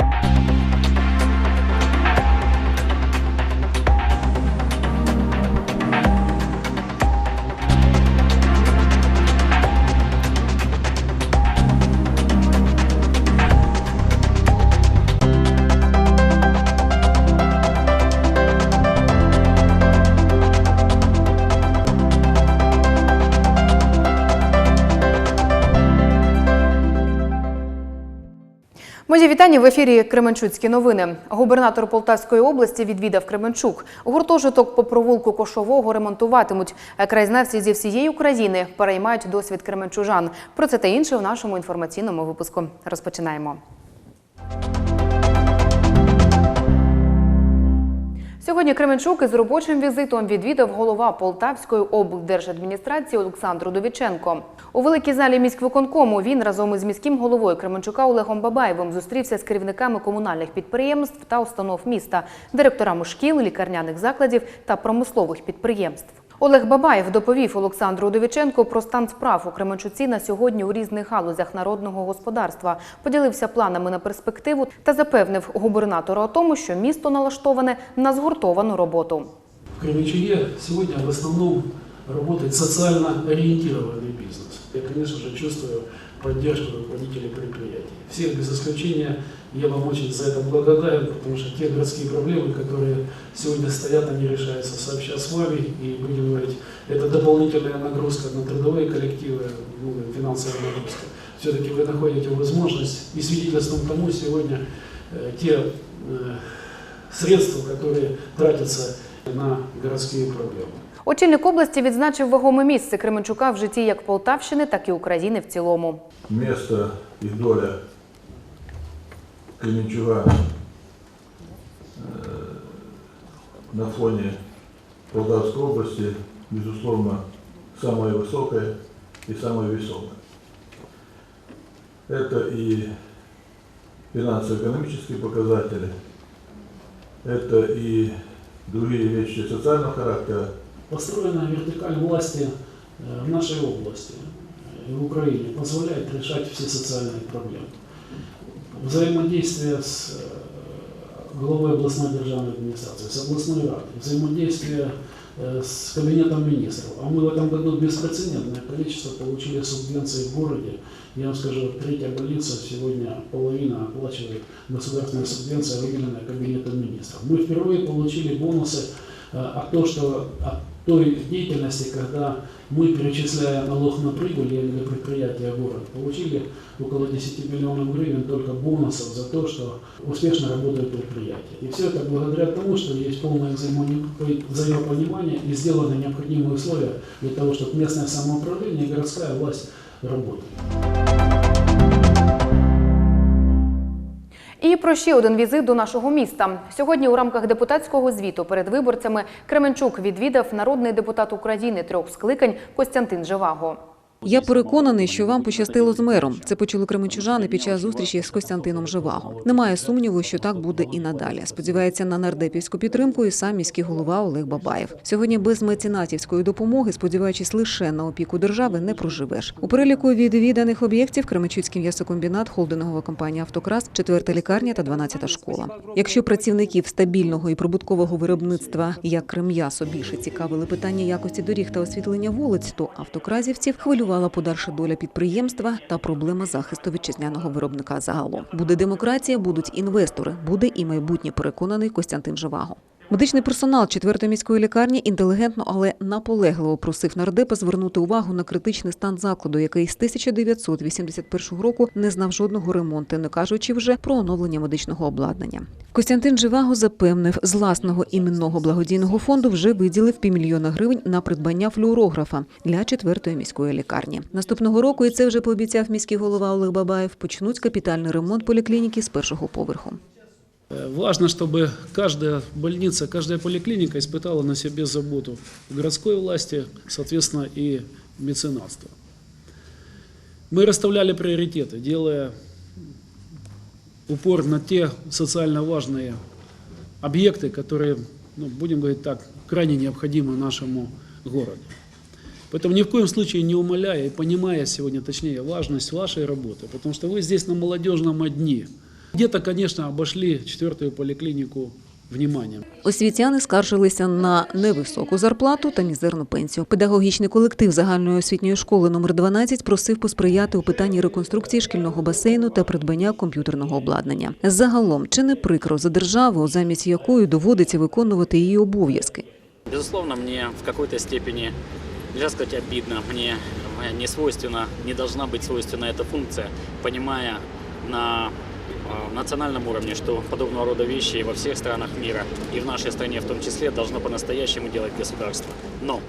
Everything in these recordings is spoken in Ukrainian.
you Мої вітання в ефірі Кременчуцькі новини. Губернатор Полтавської області відвідав Кременчук. Гуртожиток по провулку Кошового ремонтуватимуть. Краєзнавці зі всієї України переймають досвід кременчужан. Про це та інше у нашому інформаційному випуску. Розпочинаємо. Сьогодні Кременчук із робочим візитом відвідав голова Полтавської облдержадміністрації Олександр Довіченко. У великій залі міськвиконкому він разом із міським головою Кременчука Олегом Бабаєвим зустрівся з керівниками комунальних підприємств та установ міста, директорами шкіл, лікарняних закладів та промислових підприємств. Олег Бабаєв доповів Олександру Довіченко про стан справ у Кременчуці на сьогодні у різних галузях народного господарства, поділився планами на перспективу та запевнив губернатора у тому, що місто налаштоване на згуртовану роботу. В Кременчуге сьогодні в основному роботи соціально бизнес. Я, конечно же, чувствую поддержку руководителей предприятий. Всех без исключения я вам очень за это благодарен, потому что те городские проблемы, которые сегодня стоят, они решаются сообща с вами. И будем говорить, это дополнительная нагрузка на трудовые коллективы, ну, финансовая нагрузка. Все-таки вы находите возможность, и свидетельством тому сегодня э, те э, средства, которые тратятся на городские проблемы. Очільник області відзначив вагоме місце Кременчука в житті як Полтавщини, так і України в цілому. место и доля Кременчуга э, на фоне Полтавской области, безусловно, самое высокое и самое весомое. Это и финансово-экономические показатели, это и другие вещи социального характера, Построенная вертикаль власти э, в нашей области э, и в Украине позволяет решать все социальные проблемы. Взаимодействие с э, главой областной державной администрации, с областной радой, взаимодействие э, с кабинетом министров. А мы в этом году беспрецедентное количество получили субвенций в городе. Я вам скажу, третья больница сегодня половина оплачивает государственная субвенция, выделенная кабинетом министров. Мы впервые получили бонусы э, от, того, что, от той деятельности, когда мы, перечисляя налог на прибыль, я имею в виду предприятия города, получили около 10 миллионов гривен только бонусов за то, что успешно работают предприятия. И все это благодаря тому, что есть полное взаимопонимание и сделаны необходимые условия для того, чтобы местное самоуправление и городская власть работали. І про ще один візит до нашого міста. Сьогодні у рамках депутатського звіту перед виборцями Кременчук відвідав народний депутат України трьох скликань Костянтин Живаго. Я переконаний, що вам пощастило з мером. Це почули кременчужани під час зустрічі з Костянтином Живаго. Немає сумніву, що так буде і надалі. Сподівається на нардепівську підтримку і сам міський голова Олег Бабаєв. Сьогодні без меценатівської допомоги, сподіваючись лише на опіку держави, не проживеш. У переліку відвіданих об'єктів Кременчуцький м'ясокомбінат, холдингова компанія Автокрас, четверта лікарня та 12 школа. Якщо працівників стабільного і прибуткового виробництва як Крем'ясо більше цікавили питання якості доріг та освітлення вулиць, то автокразівців хвилювала подальша доля підприємства та проблема захисту вітчизняного виробника загалом. Буде демократія, будуть інвестори, буде і майбутнє переконаний Костянтин Живаго. Медичний персонал четвертої міської лікарні інтелігентно, але наполегливо просив нардепа звернути увагу на критичний стан закладу, який з 1981 року не знав жодного ремонту, не кажучи вже про оновлення медичного обладнання. Костянтин Живаго запевнив, з власного іменного благодійного фонду вже виділив півмільйона гривень на придбання флюорографа для четвертої міської лікарні. Наступного року, і це вже пообіцяв міський голова Олег Бабаєв, почнуть капітальний ремонт поліклініки з першого поверху. Э, Важно, чтобы каждая больница, каждая поликлиника испытала на себе заботу городской власти, соответственно, и меценатства. Мы расставляли приоритеты, делая упор на те социально важные объекты, которые, ну, будем говорить так, крайне необходимы нашему городу. Поэтому ни в коем случае не умаляя и понимая сегодня, точнее, важность вашей работы, потому что вы здесь на молодежном одни. Где-то, конечно, обошли четвертую поликлинику вниманием. Освітяни скаржилися на невисоку зарплату та мізерну пенсію. Педагогічний колектив загальної освітньої школи номер 12 просив посприяти у питанні реконструкції шкільного басейну та придбання комп'ютерного обладнання. Загалом, чи не прикро за державу, замість якої доводиться виконувати її обов'язки? Безусловно, мне в какой-то степени, нельзя сказать обидно, мне э, не свойственно, не должна быть свойственна эта функция, понимая на э, национальном уровне, что подобного рода вещи во всех странах мира и в нашей стране в том числе должно по-настоящему делать государство. Но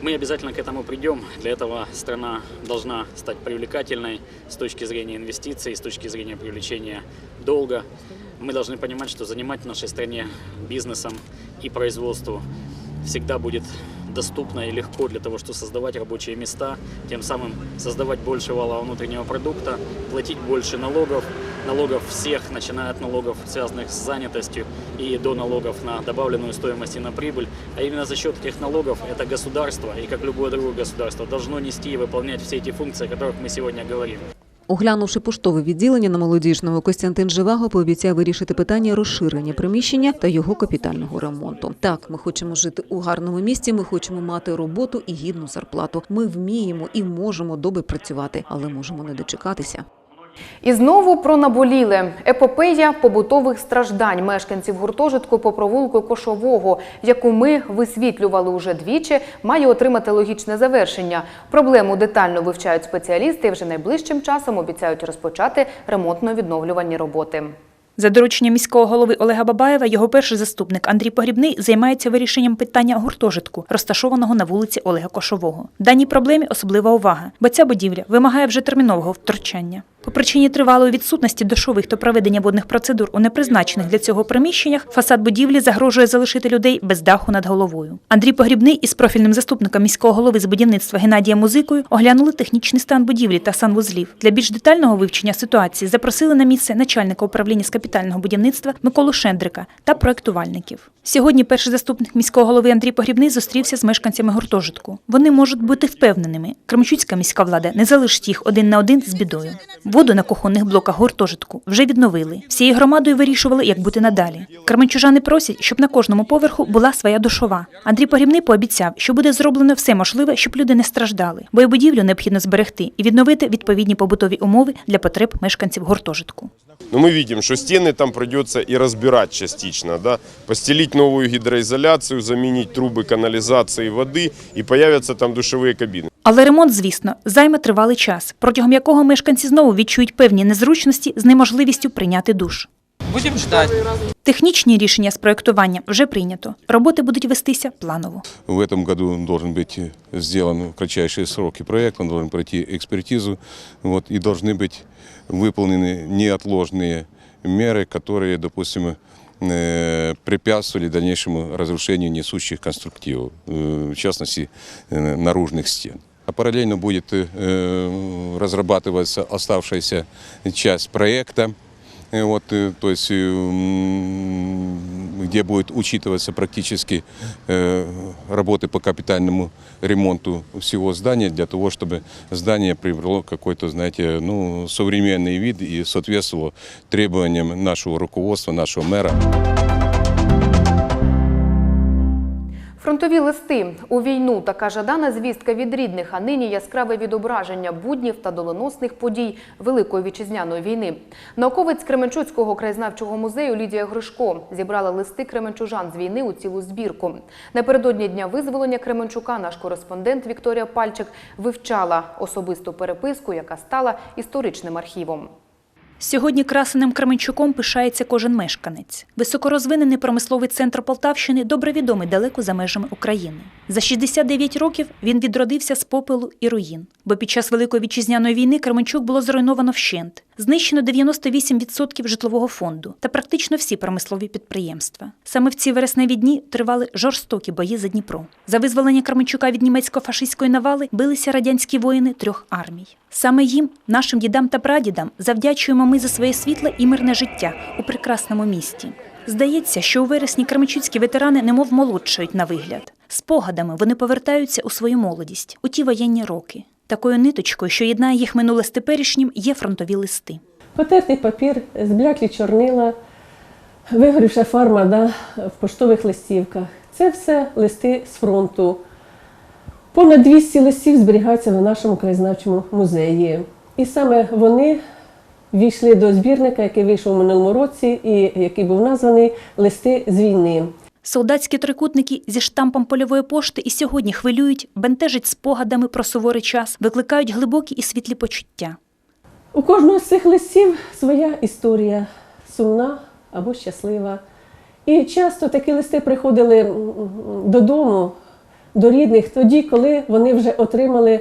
мы обязательно к этому придем. Для этого страна должна стать привлекательной с точки зрения инвестиций, с точки зрения привлечения долга. Мы должны понимать, что занимать в нашей стране бизнесом и производству всегда будет доступно и легко для того, чтобы создавать рабочие места, тем самым создавать больше валового внутреннего продукта, платить больше налогов, налогов всех, начиная от налогов, связанных с занятостью, и до налогов на добавленную стоимость и на прибыль. А именно за счет этих налогов это государство, и как любое другое государство, должно нести и выполнять все эти функции, о которых мы сегодня говорим. Оглянувши поштове відділення на молодіжному, Костянтин Живаго пообіцяв вирішити питання розширення приміщення та його капітального ремонту. Так, ми хочемо жити у гарному місті. Ми хочемо мати роботу і гідну зарплату. Ми вміємо і можемо добре працювати, але можемо не дочекатися. І знову про наболіле епопея побутових страждань мешканців гуртожитку по провулку Кошового, яку ми висвітлювали уже двічі, має отримати логічне завершення. Проблему детально вивчають спеціалісти і вже найближчим часом обіцяють розпочати ремонтно-відновлювальні роботи. За дорученням міського голови Олега Бабаєва, його перший заступник Андрій Погрібний займається вирішенням питання гуртожитку, розташованого на вулиці Олега Кошового. Даній проблемі особлива увага, бо ця будівля вимагає вже термінового втручання. По причині тривалої відсутності дошових та проведення водних процедур у непризначених для цього приміщеннях фасад будівлі загрожує залишити людей без даху над головою. Андрій Погрібний із профільним заступником міського голови з будівництва Геннадієм Музикою оглянули технічний стан будівлі та санвузлів. Для більш детального вивчення ситуації запросили на місце начальника управління з капітального будівництва Миколу Шендрика та проектувальників. Сьогодні перший заступник міського голови Андрій Погрібний зустрівся з мешканцями гуртожитку. Вони можуть бути впевненими, Кременчуцька міська влада не залишить їх один на один з бідою. Воду на кухонних блоках гуртожитку вже відновили. Всією громадою вирішували, як бути надалі. Кременчужани просять, щоб на кожному поверху була своя душова. Андрій Погрібний пообіцяв, що буде зроблено все можливе, щоб люди не страждали, бо й будівлю необхідно зберегти і відновити відповідні побутові умови для потреб мешканців гуртожитку. Но мы видим, что стены там придется и разбирать частично, да, постелить новую гидроизоляцию, заменить трубы канализации воды, и появятся там душевые кабины. Але ремонт, звісно, займе тривалий час, протягом якого мешканці знову відчують певні незручності з неможливістю прийняти душ. Будем ждать. Технічні рішення з проектування вже прийнято. Роботи будуть вестися планово. В этом году должен быть э, сделан в кратчайшие сроки проект, он должен пройти экспертизу, вот, и должны быть выполнены неотложные меры, которые, допустим, э, препятствовали дальнейшему разрушению несущих конструктивов, э, в частности, э, наружных стен. А параллельно будет э, разрабатываться оставшаяся часть проекта, Э, Вот, э, то есть, э, м, где будет учитываться практически э, работы по капитальному ремонту всего здания для того, чтобы здание приобрело какой-то, знаете, ну, современный вид и соответствовало требованиям нашего руководства, нашего мэра. Фронтові листи у війну така жадана звістка від рідних, а нині яскраве відображення буднів та доленосних подій Великої вітчизняної війни. Науковець Кременчуцького краєзнавчого музею Лідія Гришко зібрала листи кременчужан з війни у цілу збірку. Напередодні дня визволення Кременчука наш кореспондент Вікторія Пальчик вивчала особисту переписку, яка стала історичним архівом. Сьогодні красеним Кременчуком пишається кожен мешканець. Високорозвинений промисловий центр Полтавщини добре відомий далеко за межами України. За 69 років він відродився з попелу і руїн, бо під час Великої вітчизняної війни Кременчук було зруйновано вщент. Знищено 98% житлового фонду та практично всі промислові підприємства. Саме в ці вересневі дні тривали жорстокі бої за Дніпро. За визволення Кременчука від німецько-фашистської навали билися радянські воїни трьох армій. Саме їм, нашим дідам та прадідам, завдячуємо ми за своє світле і мирне життя у прекрасному місті. Здається, що у вересні кременчуцькі ветерани немов молодшають на вигляд. Спогадами вони повертаються у свою молодість, у ті воєнні роки. Такою ниточкою, що єднає їх минуле з теперішнім, є фронтові листи. потертий папір, збляклі чорнила, вигорівша фарма да, в поштових листівках. Це все листи з фронту. Понад 200 листів зберігаються в нашому краєзнавчому музеї. І саме вони війшли до збірника, який вийшов у минулому році, і який був названий Листи з війни. Солдатські трикутники зі штампом польової пошти і сьогодні хвилюють, бентежать спогадами про суворий час, викликають глибокі і світлі почуття. У кожного з цих листів своя історія сумна або щаслива. І часто такі листи приходили додому, до рідних, тоді, коли вони вже отримали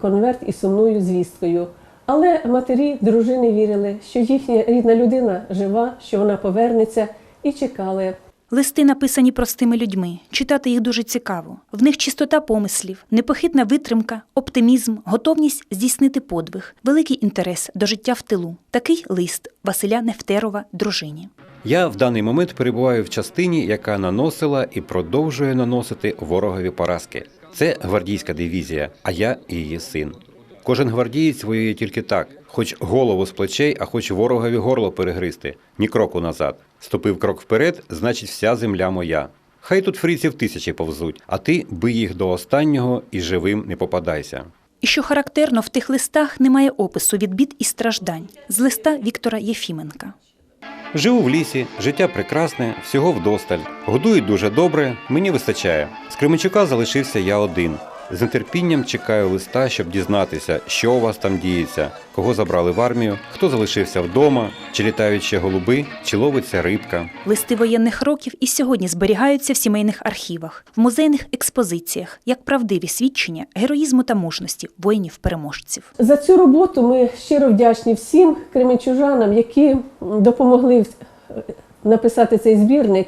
конверт із сумною звісткою. Але матері, дружини вірили, що їхня рідна людина жива, що вона повернеться, і чекали. Листи написані простими людьми. Читати їх дуже цікаво. В них чистота помислів, непохитна витримка, оптимізм, готовність здійснити подвиг, великий інтерес до життя в тилу. Такий лист Василя Нефтерова дружині. Я в даний момент перебуваю в частині, яка наносила і продовжує наносити ворогові поразки. Це гвардійська дивізія, а я її син. Кожен гвардієць воює тільки так: хоч голову з плечей, а хоч ворогові горло перегризти, ні кроку назад. Ступив крок вперед, значить, вся земля моя. Хай тут фриців тисячі повзуть, а ти бий їх до останнього і живим не попадайся. І що характерно, в тих листах немає опису від бід і страждань. З листа Віктора Єфіменка. Живу в лісі, життя прекрасне, всього вдосталь. Годують дуже добре, мені вистачає. З Кременчука залишився я один. З нетерпінням чекаю листа, щоб дізнатися, що у вас там діється, кого забрали в армію, хто залишився вдома, чи літають ще голуби, чи ловиться рибка. Листи воєнних років і сьогодні зберігаються в сімейних архівах, в музейних експозиціях, як правдиві свідчення героїзму та мужності воїнів-переможців. За цю роботу ми щиро вдячні всім кременчужанам, які допомогли написати цей збірник.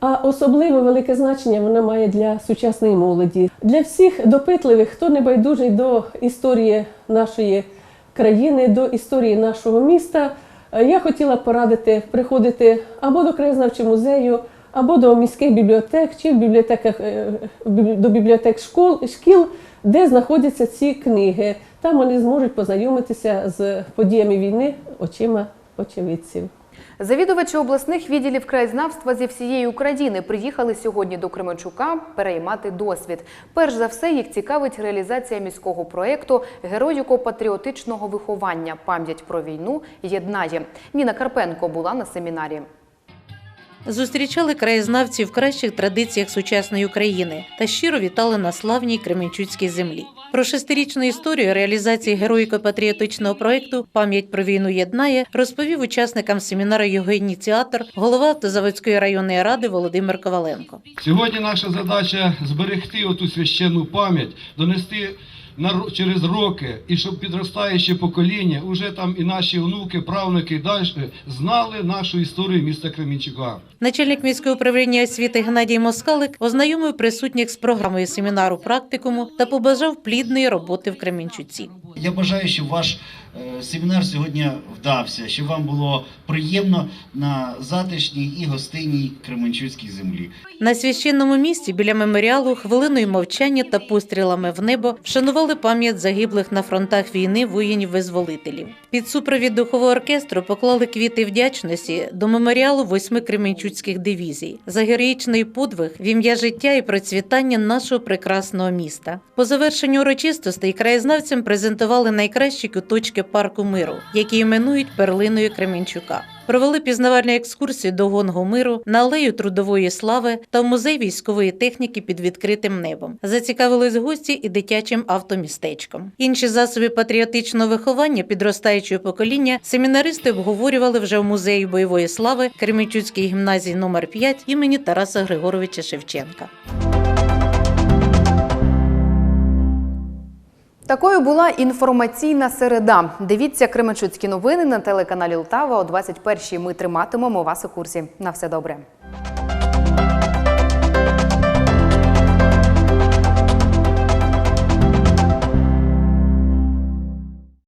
А особливо велике значення вона має для сучасної молоді, для всіх допитливих, хто не байдужий до історії нашої країни, до історії нашого міста. Я хотіла порадити приходити або до краєзнавчого музею, або до міських бібліотек, чи в бібліотеках е, до бібліотек школ, шкіл, де знаходяться ці книги. Там вони зможуть познайомитися з подіями війни очима очевидців. Завідувачі обласних відділів краєзнавства зі всієї України приїхали сьогодні до Кременчука переймати досвід. Перш за все, їх цікавить реалізація міського проєкту героїко-патріотичного виховання. Пам'ять про війну єднає. Ніна Карпенко була на семінарі. Зустрічали краєзнавців в кращих традиціях сучасної України та щиро вітали на славній Кременчуцькій землі. Про шестирічну історію реалізації героїко-патріотичного проєкту Пам'ять про війну єднає розповів учасникам семінару його ініціатор, голова Автозаводської районної ради Володимир Коваленко. Сьогодні наша задача зберегти оту священну пам'ять, донести через роки, і щоб підростаюче покоління, уже там і наші онуки, правнуки далі знали нашу історію міста Кремінчука. Начальник міського управління освіти Геннадій Москалик ознайомив присутніх з програмою семінару практикуму та побажав плідної роботи в Кременчуці. Я бажаю, щоб ваш е, семінар сьогодні вдався, щоб вам було приємно на затишній і гостинній Кременчуцькій землі. На священному місці біля меморіалу хвилиною мовчання та пострілами в небо вшанували пам'ять загиблих на фронтах війни воїнів-визволителів. Під супровід духового оркестру поклали квіти вдячності до меморіалу восьми кременчуцьких дивізій за героїчний подвиг в ім'я життя і процвітання нашого прекрасного міста. По завершенню урочистостей краєзнавцям презентували найкращі куточки парку миру, які іменують перлиною Кременчука. Провели пізнавальну екскурсію до гонгу миру на алею трудової слави та в музей військової техніки під відкритим небом. Зацікавились гості і дитячим автомістечком. Інші засоби патріотичного виховання підростаючого покоління семінаристи обговорювали вже в музеї бойової слави Кременчуцькій гімназії номер 5 імені Тараса Григоровича Шевченка. Такою була інформаційна середа. Дивіться Кременчуцькі новини на телеканалі Лтава о 21-й. Ми триматимемо вас у курсі. На все добре.